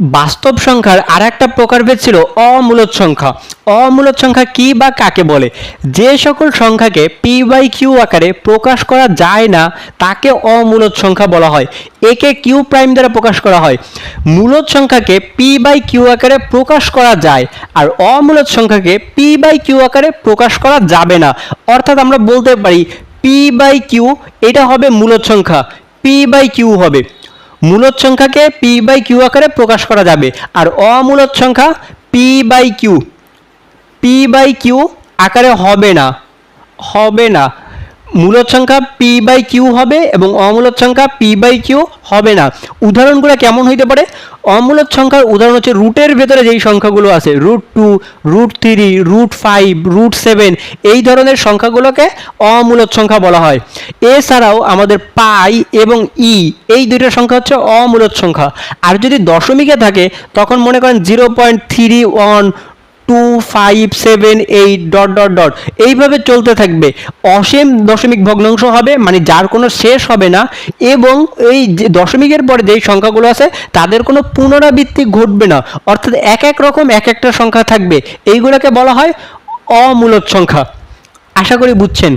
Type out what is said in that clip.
বাস্তব সংখ্যার আর একটা প্রকারভেদ ছিল অমূলদ সংখ্যা। অমূলদ সংখ্যা কি বা কাকে বলে? যে সকল সংখ্যাকে পি বাই কিউ আকারে প্রকাশ করা যায় না, তাকে অমূলদ সংখ্যা বলা হয়। একে কিউ প্রাইম দ্বারা প্রকাশ করা হয়। মূলদ সংখ্যাকে পি বাই কিউ আকারে প্রকাশ করা যায় আর অমূলদ সংখ্যাকে পি বাই কিউ আকারে প্রকাশ করা যাবে না। অর্থাৎ আমরা বলতে পারি পি বাই কিউ এটা হবে মূলদ সংখ্যা। পি বাই কিউ হবে। মূলদ সংখ্যাকে পি বাই কিউ আকারে প্রকাশ করা যাবে। আর অমূলত সংখ্যা P by Q P by Q আকারে হবে না। হবে না। মূলদ সংখ্যা পি বাই কিউ হবে এবং অমূলদ সংখ্যা পি বাই কিউ হবে না। উদাহরণগুলো কেমন হইতে পারে? অমূলদ সংখ্যার উদাহরণ হচ্ছে রুটের ভেতরে যেই সংখ্যাগুলো আছে, root two, root three, root five, root seven, এই ধরনের সংখ্যাগুলোকে অমূলদ সংখ্যা বলা হয়। এছাড়াও আমাদের পাই এবং ই, এই দুইটা সংখ্যা হচ্ছে অমূলদ সংখ্যা। আর যদি দশমিকে থাকে, তখন মনে করেন zero point three one two five seven eight dot dot dot এইভাবে চলতে থাকবে। অসীম দশমিক ভগ্নাংশ হবে মানে যার কোনো শেষ হবে না, এবং এই দশমিকের পরে যেই সংখ্যাগুলো আছে, তাদের কোনো পুনরাবৃত্তি ঘটবে না। অর্থাৎ এক এক রকম এক একটা সংখ্যা থাকবে। এইগুলোকে বলা হয় অমূলত সংখ্যা। আশা করি বুঝছেন।